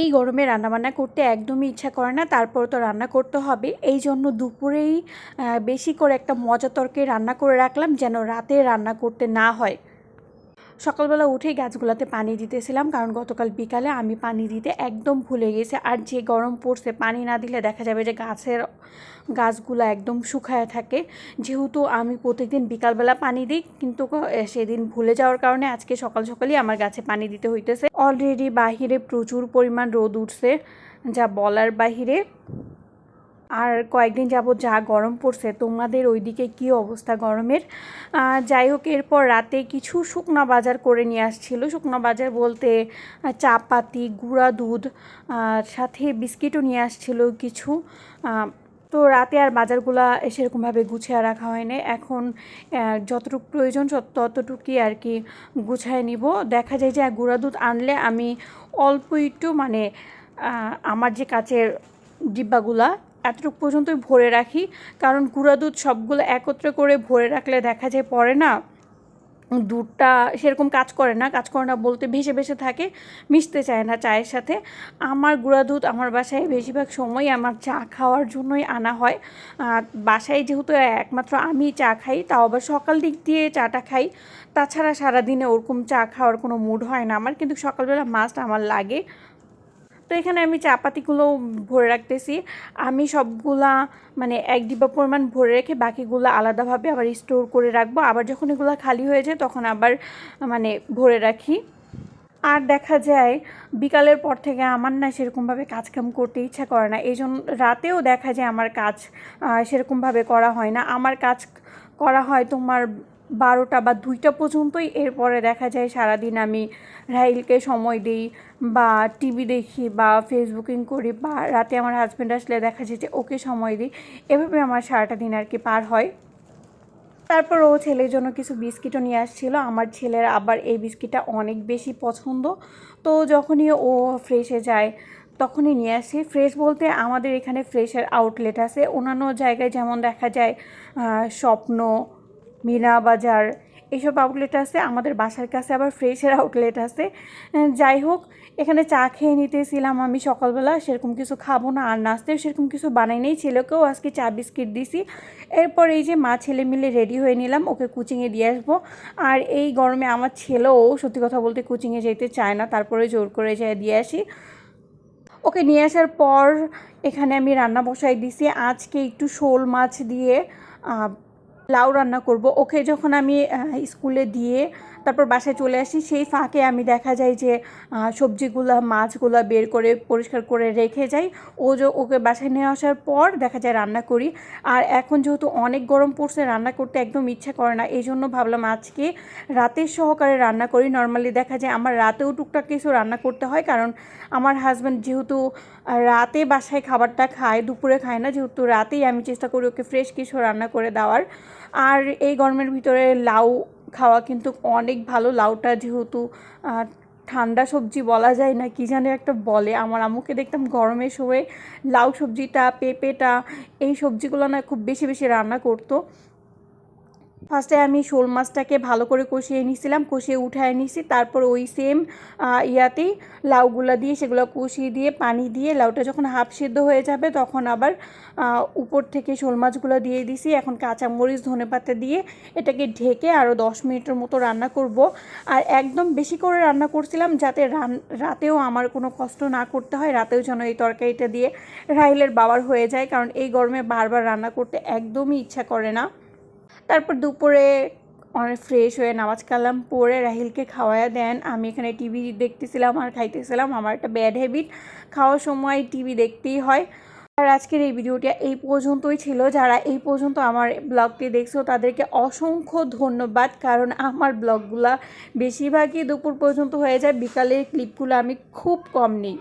এই গরমে রান্নাবান্না করতে একদমই ইচ্ছা করে না, তারপর তো রান্না করতে হবে। এই জন্য দুপুরেই বেশি করে একটা মজা তরকারি রান্না করে রাখলাম, যেন রাতে রান্না করতে না হয়। সকালবেলা উঠেই গাছগুলোতে পানি দিতেছিলাম, কারণ গতকাল বিকালে আমি পানি দিতে একদম ভুলে গেছি। আর যে গরম পড়ছে, পানি না দিলে দেখা যাবে যে গাছের গাছগুলো একদম শুকায় থাকে। যেহেতু আমি প্রত্যেকদিন বিকালবেলা পানি দিই, কিন্তু সেদিন ভুলে যাওয়ার কারণে আজকে সকাল সকালই আমার গাছে পানি দিতে হইতেছে। অলরেডি বাহিরে প্রচুর পরিমাণ রোদ উঠছে, যা বলার বাহিরে। আর কয়েকদিন যাবত যা গরম পড়ছে তোমাদের ওইদিকে কী অবস্থা গরমের? যাই হোক এরপর রাতে কিছু শুকনো বাজার করে নিয়ে আসছিল। শুকনো বাজার বলতে আহ, চাপাতি গুঁড়া দুধ সাথে বিস্কিটও নিয়ে আসছিল কিছু। তো রাতে আর বাজারগুলা সেরকমভাবে গুছিয়ে রাখা হয়নি। এখন যতটুকু প্রয়োজন ততটুকুই আর কি গুছায় নিব। দেখা যায় যে গুঁড়া দুধ আনলে আমি অল্প একটু মানে আমার যে কাচের ডিব্বাগুলা এতটুকু পর্যন্তই ভরে রাখি। কারণ গুঁড়া দুধ সবগুলো একত্রে করে ভরে রাখলে দেখা যায় পরে না দুধটা সেরকম কাজ করে না, কাজ করে না বলতে ভেসে ভেসে থাকে, মিশতে চায় না চায়ের সাথে। আমার গুঁড়া দুধ আমার বাসায় বেশিরভাগ সময় আমার চা খাওয়ার জন্যই আনা হয়। আর বাসায় যেহেতু একমাত্র আমি চা খাই, তাও আবার সকাল দিক দিয়ে চাটা খাই। তাছাড়া সারাদিনে ওরকম চা খাওয়ার কোনো মুড হয় না আমার, কিন্তু সকালবেলা মাছটা আমার লাগে। তো এখানে আমি চাপাতিগুলো ভরে রাখতেছি। আমি সবগুলা মানে এক ডিব্বা পরিমাণ ভরে রেখে বাকিগুলো আলাদাভাবে আবার স্টোর করে রাখব। আবার যখন এগুলো খালি হয়ে যায় তখন আবার মানে ভরে রাখি। আর দেখা যায় বিকালের পর থেকে আমার না সেরকমভাবে কাজকাম করতে ইচ্ছা করে না। এই জন্য রাতেও দেখা যায় আমার কাজ সেরকমভাবে করা হয় না। আমার কাজ করা হয় তোমার বারোটা বা দুইটা পর্যন্তই। এরপরে দেখা যায় সারাদিন আমি রাহিলকে সময় দিই বা টিভি দেখি বা ফেসবুকিং করি বা রাতে আমার হাজব্যান্ড আসলে দেখা যায় যে ওকে সময় দিই। এভাবে আমার সারাটা দিন আর কি পার হয়। তারপর ও ছেলের জন্য কিছু বিস্কিটও নিয়ে আসছিল। আমার ছেলের আবার এই বিস্কিটটা অনেক বেশি পছন্দ। তো যখনই ও ফ্রেশে যায়, তখনই নিয়ে আসি। ফ্রেশ বলতে আমাদের এখানে ফ্রেশের আউটলেট আছে। অন্যান্য জায়গায় যেমন দেখা যায় স্বপ্ন মিনা বাজার এইসব আউটলেট আছে, আমাদের বাসার কাছে আবার ফ্রেশের আউটলেট আছে। যাই হোক, এখানে চা খেয়ে নিতেছিলাম আমি সকালবেলা, সেরকম কিছু খাব না, আর নাস্তেও সেরকম কিছু বানাই নেই, ছেলেকেও আজকে চা বিস্কিট দিছি। এরপর এই যে মা ছেলে মিলে রেডি হয়ে নিলাম, ওকে কোচিংয়ে দিয়ে আসব। আর এই গরমে আমার ছেলেও সত্যি কথা বলতে কোচিংয়ে যেতে চায় না, তারপরে জোর করে যায় দিয়ে আসি। ওকে নিয়ে আসার পর এখানে আমি রান্না বসাই দিছি, আজকে একটু শোল মাছ দিয়ে লাউ রান্না করব। ওকে যখন আমি স্কুলে দিয়ে তারপর বাসায় চলে আসি। সেই ফাঁকে আমি দেখা যায় যে সবজিগুলো, মাছগুলো বের করে পরিষ্কার করে রেখে যাই। ও যে ওকে বাসায় নিয়ে আসার পর দেখা যায় রান্না করি। আর এখন যেহেতু অনেক গরম পড়ছে, রান্না করতে একদম ইচ্ছা করে না। এই জন্য ভাবলাম আজকে রাতের সহকারে রান্না করি। নর্মালি দেখা যায় আমার রাতেও টুকটাক কিছু রান্না করতে হয়। কারণ আমার হাজব্যান্ড যেহেতু রাতে বাসায় খাবারটা খায়, দুপুরে খায় না। যেহেতু রাতেই আমি চেষ্টা করি ওকে ফ্রেশ কিছু রান্না করে দেওয়ার। আর এই গরমের ভিতরে লাউ খাওয়া কিন্তু অনেক ভালো। লাউটা যেহেতু ঠান্ডা সবজি বলা যায় না, কি জানি একটা বলে। আমার আম্মুকে দেখতাম গরমের সময় লাউ সবজিটা, পেঁপেটা, এই সবজিগুলো না খুব বেশি বেশি রান্না করতো। ফার্স্টে আমি শোল মাছটাকে ভালো করে কষিয়ে নিয়েছিলাম, কষিয়ে উঠায় নিয়েছি। তারপর ওই সেম ইয়াতেই লাউগুলা দিয়ে সেগুলো কষিয়ে দিয়ে পানি দিয়ে লাউটা যখন হাফ সিদ্ধ হয়ে যাবে তখন আবার উপর থেকে শোল মাছগুলো দিয়ে দিছি। এখন কাঁচামরিচ, ধনেপাতা দিয়ে এটাকে ঢেকে আরও দশ মিনিটের মতো রান্না করব। আর একদম বেশি করে রান্না করছিলাম যাতে রান, রাতেও আমার কোনো কষ্ট না করতে হয়, রাতেও যেন এই তরকারিটা দিয়ে রাইলের বাবার হয়ে যায়। কারণ এই গরমে বারবার রান্না করতে একদমই ইচ্ছা করে না। তারপর দুপুরে অনেক ফ্রেশ হয়ে নামাজ কালাম পরে রাহিলকে খাওয়ায়া দেন। আমি এখানে টিভি দেখতেছিলাম আর খাইতেছিলাম। আমার একটা ব্যাড হ্যাবিট খাওয়ার সময় টিভি দেখতেই হয়। আর আজকের এই ভিডিওটা এই পর্যন্তই ছিল। যারা এই পর্যন্ত আমার ব্লগটি দেখছ, তাদেরকে অসংখ্য ধন্যবাদ। কারণ আমার ব্লগগুলা বেশিরভাগই দুপুর পর্যন্ত হয়ে যায়, বিকালের ক্লিপগুলো আমি খুব কম নিই।